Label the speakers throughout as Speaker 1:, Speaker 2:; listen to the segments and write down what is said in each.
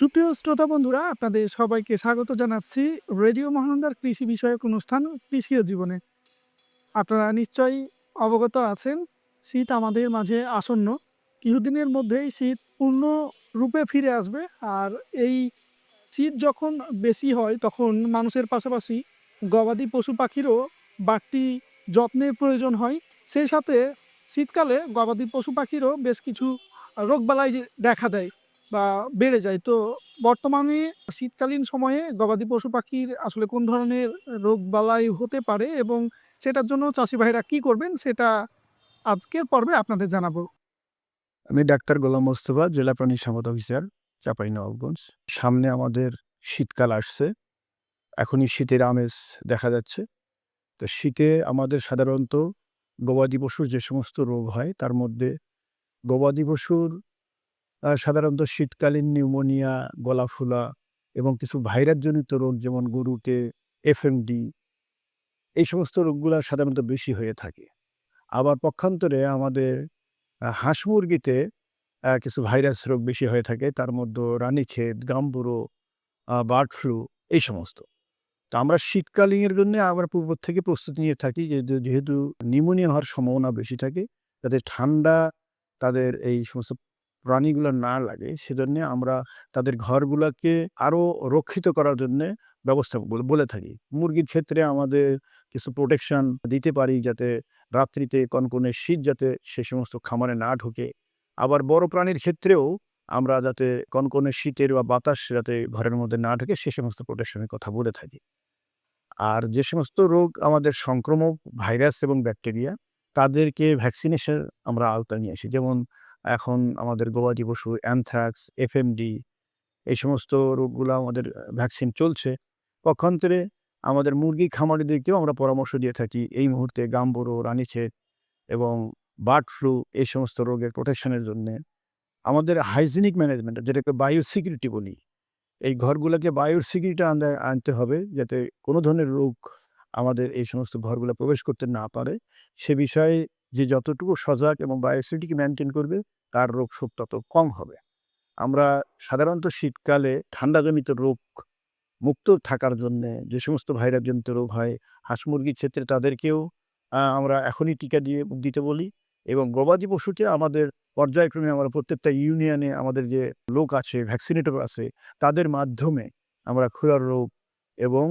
Speaker 1: সুপ্রিয় শ্রোতা বন্ধুরা, আপনাদের সবাইকে স্বাগত জানাচ্ছি রেডিও মহানন্দার কৃষি বিষয়ক অনুষ্ঠান কৃষি ও জীবনে। আপনারা নিশ্চয়ই অবগত আছেন, শীত আমাদের মাঝে আসন্ন। কিছুদিনের মধ্যেই শীত পূর্ণ রূপে ফিরে আসবে আর এই শীত যখন বেশি হয়, তখন মানুষের পাশাপাশি গবাদি পশু পাখিরও বাড়তি যত্নের প্রয়োজন হয়। সেই সাথে শীতকালে গবাদি পশু পাখিরও বেশ কিছু রোগবালাই দেখা দেয়। বা বেড়ে যায়। তো বর্তমানে শীতকালীন সময়ে গবাদি পশু পাখির আসলে কোন ধরনের রোগবালাই হতে পারে এবং সেটার জন্য চাষি ভাইরা কি করবেন সেটা আজকের পর্বে আপনাদের জানাব।
Speaker 2: আমি ডাক্তার গোলাম মোস্তফা, জেলা প্রাণী সম্পদ অফিসার চাপাই নবাবগঞ্জ। সামনে আমাদের শীতকাল আসছে। এখনই শীতের আমেজ দেখা যাচ্ছে। তো শীতে আমাদের সাধারণত গবাদি পশুর যে সমস্ত রোগ হয়, তার মধ্যে গবাদি পশুর সাধারণত শীতকালীন নিউমোনিয়া গলা ফুলা এবং কিছু ভাইরাসজনিত রোগ যেমন গরুতে এফএমডি এই সমস্ত রোগগুলো সাধারণত বেশি হয়ে থাকে। আবার পক্ষান্তরে আমাদের হাঁস মুরগিতে কিছু ভাইরাস রোগ বেশি হয়ে থাকে, তার মধ্যে রানীক্ষেত, গাম্বুরো বার্ড ফ্লু এই সমস্ত। তো আমরা শীতকালীনের জন্য আমরা পূর্ব থেকে প্রস্তুতি নিয়ে থাকি যেহেতু নিউমোনিয়া হওয়ার সম্ভাবনা বেশি থাকে যাতে ঠান্ডা, তাদের এই সমস্ত প্রাণীগুলো না লাগে, সেজন্য আমরা তাদের ঘরগুলোকে আরও রক্ষিত করার জন্য ব্যবস্থা বলে- থাকি। মুরগির ক্ষেত্রে আমাদের কিছু প্রোটেকশন দিতে পারি যাতে রাত্রিতে কনকনে শীত যাতে সে সমস্ত খামারে না ঢোকে। আবার বড় প্রাণীর ক্ষেত্রেও আমরা যাতে কনকনে শীতের বা বাতাস যাতে ঘরের মধ্যে না ঢোকে, সে সমস্ত প্রোটেকশনের কথা বলে থাকি। আর যে সমস্ত রোগ আমাদের সংক্রমক ভাইরাস এবং ব্যাকটেরিয়া তাদেরকে ভ্যাকসিনেশন আমরা আওতায় নিয়ে আসি। যেমন এখন আমাদের গবাদি পশু অ্যানথ্রাক্স এফএমডি এই সমস্ত রোগগুলো আমাদের ভ্যাকসিন চলছে। পক্ষান্তরে আমাদের মুরগি খামারিদেরকেও আমরা পরামর্শ দিয়ে থাকি। এই মুহূর্তে গাম্বুরো রানীক্ষেত এবং বার্ড ফ্লু এই সমস্ত রোগের প্রোটেকশনের জন্য আমাদের হাইজিনিক ম্যানেজমেন্ট যেটাকে বায়ো সিকিউরিটি বলি, এই ঘরগুলোকে বায়োর সিকিউরিটি আনতে হবে যাতে কোনো ধরনের রোগ আমাদের এই সমস্ত ঘরগুলো প্রবেশ করতে না পারে। সে বিষয়ে যে যতটুকু সজাগ এবং বায়োসিকিউরিটিকে মেনটেন করবে, তার রোগ শোক তত কম হবে। আমরা সাধারণত শীতকালে ঠান্ডাজনিত রোগ মুক্ত থাকার জন্য যে সমস্ত ভাইরাসজনিত রোগ হয়, হাঁস মুরগির ক্ষেত্রে তাদেরকেও আমরা এখনই টিকা দিয়ে, দিতে বলি এবং গবাদি পশুকে আমাদের পর্যায়ক্রমে আমরা প্রত্যেকটা ইউনিয়নে আমাদের যে লোক আছে ভ্যাকসিনেটর আছে, তাদের মাধ্যমে আমরা খুরার রোগ এবং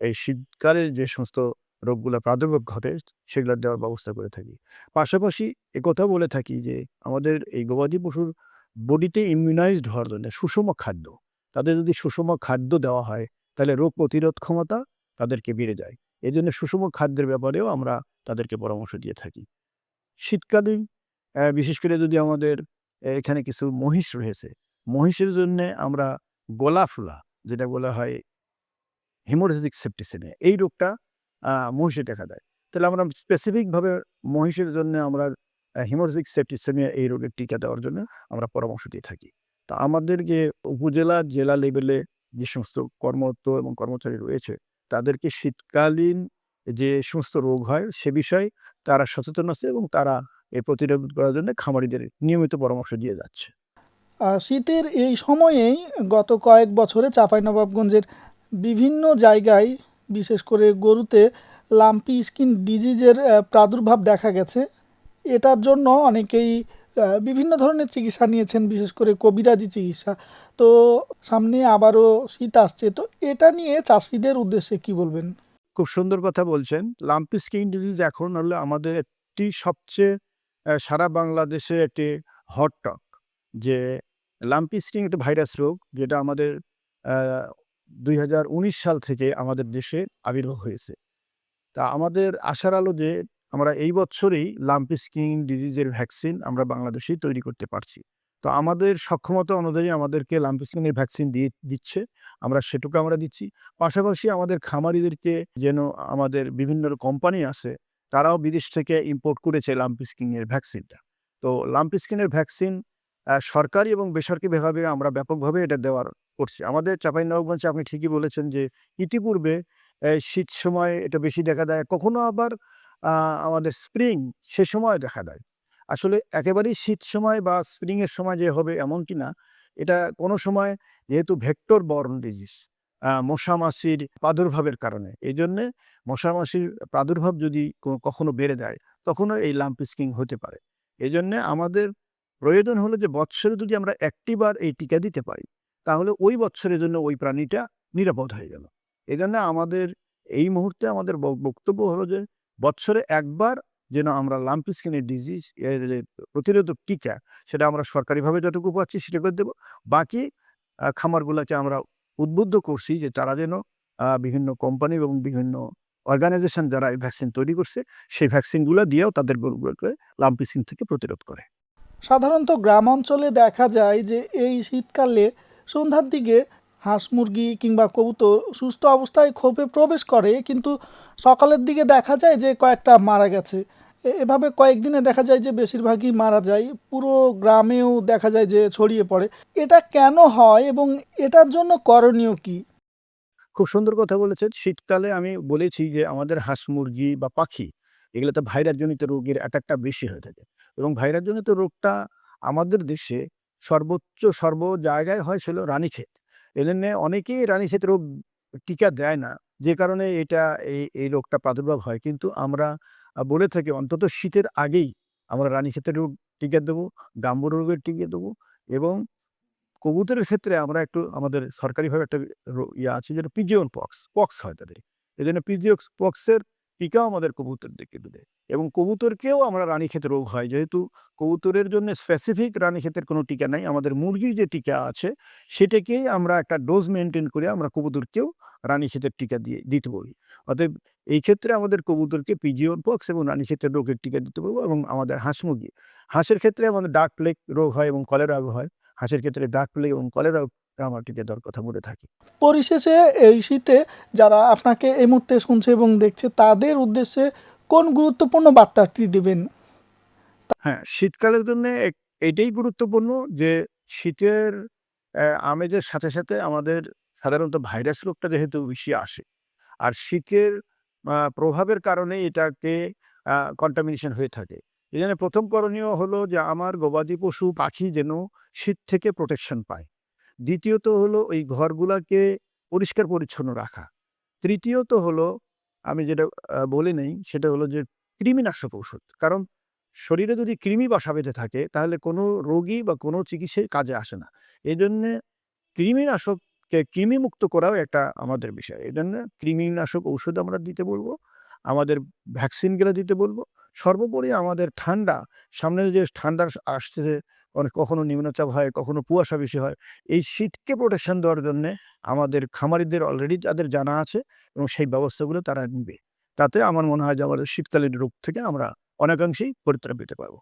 Speaker 2: এই শীতকালে যে সমস্ত রোগগুলো প্রাদুর্ভাব ঘটে, সেগুলো দেওয়ার ব্যবস্থা করে থাকি। পাশাপাশি একথাও বলে থাকি যে, আমাদের এই গবাদি পশুর বডিতে ইমিউনাইজড হওয়ার জন্য সুষম খাদ্য, তাদের যদি সুষম খাদ্য দেওয়া হয়, তাহলে রোগ প্রতিরোধ ক্ষমতা তাদেরকে বেড়ে যায়। এই জন্য সুষম খাদ্যের ব্যাপারেও আমরা তাদেরকে পরামর্শ দিয়ে থাকি। শীতকালীন বিশেষ করে যদি আমাদের এখানে কিছু মহিষ রয়েছে, মহিষের জন্য আমরা গোলা ফুলা যেটা বলা হয় হিমোরেজিক সেপ্টিসিনে এই রোগটা মহিষে দেখা দেয়। তাহলে আমরা স্পেসিফিকভাবে মহিষের জন্য আমরা হিমোরেজিক সেপ্টিসিনে এই রোগের টিকা দেওয়ার জন্য আমরা পরামর্শ দিয়ে থাকি। তা আমাদের যে উপজেলা, জেলা লেভেলে যে সমস্ত কর্মরত এবং কর্মচারী রয়েছে, তাদেরকে শীতকালীন যে সমস্ত রোগ হয় সে বিষয়ে তারা সচেতন আছে এবং তারা এ প্রতিরোধ করার জন্য খামারিদের নিয়মিত পরামর্শ দিয়ে যাচ্ছে।
Speaker 1: শীতের এই সময়েই গত কয়েক বছরে চাঁপাইনবাবগঞ্জের বিভিন্ন জায়গায় বিশেষ করে গরুতে লাম্পি স্কিন ডিজিজের প্রাদুর্ভাব দেখা গেছে। এটার জন্য অনেকেই বিভিন্ন ধরনের চিকিৎসা নিয়েছেন, বিশেষ করে কবিরাজি চিকিৎসা। তো সামনে আবারও শীত আসছে। তো এটা নিয়ে চাষিদের উদ্দেশ্যে কি বলবেন?
Speaker 2: খুব সুন্দর কথা বলছেন। লাম্পি স্কিন ডিজিজ এখন হলো আমাদের একটি সবচেয়ে সারা বাংলাদেশে একটি হট টক যে লাম্পি স্কিন একটা ভাইরাস রোগ, যেটা আমাদের দুই হাজার উনিশ সাল থেকে আমাদের দেশে আবির্ভাব হয়েছে। তা আমাদের আশার আলো যে আমরা এই বছরেই লাম্পি স্কিন ডিজিজের ভ্যাকসিন আমরা বাংলাদেশেই তৈরি করতে পারছি। তো আমাদের সক্ষমতা অনুযায়ী আমাদেরকে লাম্পি স্কিনের ভ্যাকসিন দিয়ে দিচ্ছে, আমরা সেটুকু আমরা দিচ্ছি। পাশাপাশি আমাদের খামারিদেরকে যেন আমাদের বিভিন্ন কোম্পানি আছে, তারাও বিদেশ থেকে ইম্পোর্ট করেছে লাম্পি স্কিনের ভ্যাকসিনটা। তো লাম্পি স্কিনের ভ্যাকসিন সরকারি এবং বেসরকারি বেসরকারিভাবে আমরা ব্যাপকভাবে এটা দেওয়ার করছি। আমাদের চাঁপাইনবাবগঞ্জে আপনি ঠিকই বলেছেন যে, ইতিপূর্বে শীত সময় এটা বেশি দেখা দেয়। কখনো আবার আমাদের স্প্রিং সে সময় দেখা দেয়। আসলে একেবারেই শীত সময় বা স্প্রিংয়ের সময় যে হবে এমনটি না, এটা কোনো সময় যেহেতু ভেক্টর বর্ন ডিজিজ মশা মাছির প্রাদুর্ভাবের কারণে। এই জন্যে মশা মাছির প্রাদুর্ভাব যদি ক- কখনো বেড়ে যায়, তখনও এই লাম্প স্কিং হতে পারে। এই জন্যে আমাদের প্রয়োজন হলো যে বৎসরে যদি আমরা একটি বার এই টিকা দিতে পারি, তাহলে ওই বৎসরের জন্য ওই প্রাণীটা নিরাপদ হয়ে গেল। এই জন্য আমাদের এই মুহূর্তে আমাদের বক্তব্য হলো যে বৎসরে একবার যেন আমরা লাম্প স্কিনের ডিজিজ এর প্রতিরোধক টিকা, সেটা আমরা সরকারিভাবে যতটুকু পাচ্ছি সেটা করে দেবো। বাকি খামারগুলোকে আমরা উদ্বুদ্ধ করছি যে তারা যেন বিভিন্ন কোম্পানি এবং বিভিন্ন অর্গানাইজেশন যারা এই ভ্যাকসিন তৈরি করছে, সেই ভ্যাকসিনগুলো দিয়েও তাদের গরুগুলোকে স্কিন থেকে প্রতিরোধ করে।
Speaker 1: সাধারণত গ্রাম অঞ্চলে দেখা যায় যে এই শীতকালে সন্ধ্যার দিকে হাঁস মুরগি কিংবা কবুতর সুস্থ অবস্থায় খোপে প্রবেশ করে, কিন্তু সকালের দিকে দেখা যায় যে কয়েকটা মারা গেছে। এভাবে কয়েকদিনে দেখা যায় যে বেশিরভাগই মারা যায়, পুরো গ্রামেও দেখা যায় যে ছড়িয়ে পড়ে। এটা কেন হয় এবং এটার জন্য করণীয় কি?
Speaker 2: খুব সুন্দর কথা বলেছেন। শীতকালে আমি বলেছি যে আমাদের হাঁস মুরগি বা পাখি এগুলোতে ভাইরাসজনিত রোগের অ্যাটাকটা বেশি হয়ে থাকে। এবং ভাইরাসজনিত রোগটা আমাদের দেশে সর্বোচ্চ, সর্ব জায়গায় হয় ছিল রানীক্ষেত। এই জন্যে অনেকেই রানীক্ষেত রোগ টিকা দেয় না, যে কারণে এটা এই এই রোগটা প্রাদুর্ভাব হয়। কিন্তু আমরা বলে থাকি, অন্তত শীতের আগেই আমরা রানীক্ষেতের রোগ টিকা দেবো, গাম্বুর রোগের টিকা দেবো এবং কবুতরের ক্ষেত্রে আমরা একটু আমাদের সরকারিভাবে একটা ইয়ে আছে যেটা পিজিওন পক্স পক্স হয় তাদের। এই জন্য পিজিওক্স পক্সের টিকাও আমাদের কবুতর দিকে দেবে এবং কবুতরকেও আমরা রানীক্ষেত রোগ হয়। যেহেতু কবুতরের জন্য স্পেসিফিক রানী রানীক্ষেতের কোনো টিকা নাই, আমাদের মুরগির যে টিকা আছে, সেটাকেই আমরা একটা ডোজ মেনটেন করে আমরা কবুতরকেও রানীক্ষেতের টিকা দিয়ে দিতে বলি অতএব এই ক্ষেত্রে আমাদের কবুতরকে পিজিওর পক্স এবং রানীক্ষেতের রোগের টিকা দিতে পারব এবং আমাদের হাঁস মুরগি। হাঁসের ক্ষেত্রে আমাদের ডাক প্লেগ রোগ হয় এবং কলেরা রোগ হয়। হাঁসের ক্ষেত্রে ডাক প্লেগ এবং কলেরা আমরা টিকা দেওয়ার কথা বলে থাকি।
Speaker 1: পরিশেষে এই শীতে যারা আপনাকে এই মুহূর্তে শুনছে এবং দেখছে তাদের উদ্দেশ্যে কোন গুরুত্বপূর্ণ বার্তাটি দেবেন?
Speaker 2: হ্যাঁ শীতকালের জন্য এটাই গুরুত্বপূর্ণ যে শীতের আমেজের সাথে সাথে আমাদের সাধারণত ভাইরাস রোগটা যেহেতু বেশি আসে আর শীতের প্রভাবের কারণে এটাকে কন্টামিনেশন হয়ে থাকে। এই জন্য প্রথম করণীয় হলো যে আমার গবাদি পশু পাখি যেন শীত থেকে প্রোটেকশন পায়। দ্বিতীয়ত হলো ওই ঘরগুলাকে পরিষ্কার পরিচ্ছন্ন রাখা। তৃতীয়ত হলো, আমি যেটা বলে নেই, সেটা হলো যে কৃমিনাশক ঔষধ। কারণ শরীরে যদি কৃমি বাসা বেঁধে থাকে, তাহলে কোনো রোগী বা কোনো চিকিৎসায় কাজে আসে না। এই জন্যে কৃমিনাশককে কৃমিমুক্ত করাও একটা আমাদের বিষয়। এই জন্য কৃমিনাশক ঔষধ আমরা দিতে বলব, আমাদের ভ্যাকসিনগুলো দিতে বলব সর্বোপরি আমাদের ঠান্ডা, সামনে যে ঠান্ডা আসছে অনেক কখনো নিম্নচাপ হয়, কখনো কুয়াশা বেশি হয়, এই শীতকে প্রোটেকশন দেওয়ার জন্য আমাদের খামারিদের অলরেডি তাদের জানা আছে এবং সেই ব্যবস্থাগুলো তারা নিবে। তাতে আমার মনে হয় যে আমাদের শীতকালীন রোগ থেকে আমরা অনেকাংশেই পরিত্রাণ পেতে পারব।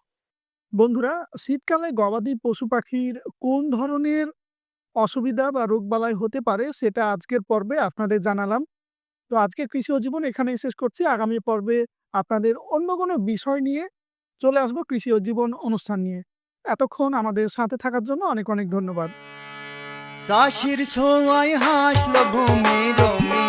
Speaker 1: বন্ধুরা, শীতকালে গবাদি পশু পাখির কোন ধরনের অসুবিধা বা রোগবালাই হতে পারে সেটা আজকের পর্বে আপনাদের জানালাম। তো আজকে কৃষি জীবন এখানেই শেষ করছি। আগামী পর্বে আপনাদের অন্য কোনো বিষয় নিয়ে চলে আসব কৃষি জীবন অনুষ্ঠান নিয়ে। এতক্ষণ আমাদের সাথে থাকার জন্য অনেক অনেক ধন্যবাদ।
Speaker 3: চাষির সময় হাসলো ভূমি রঙিনে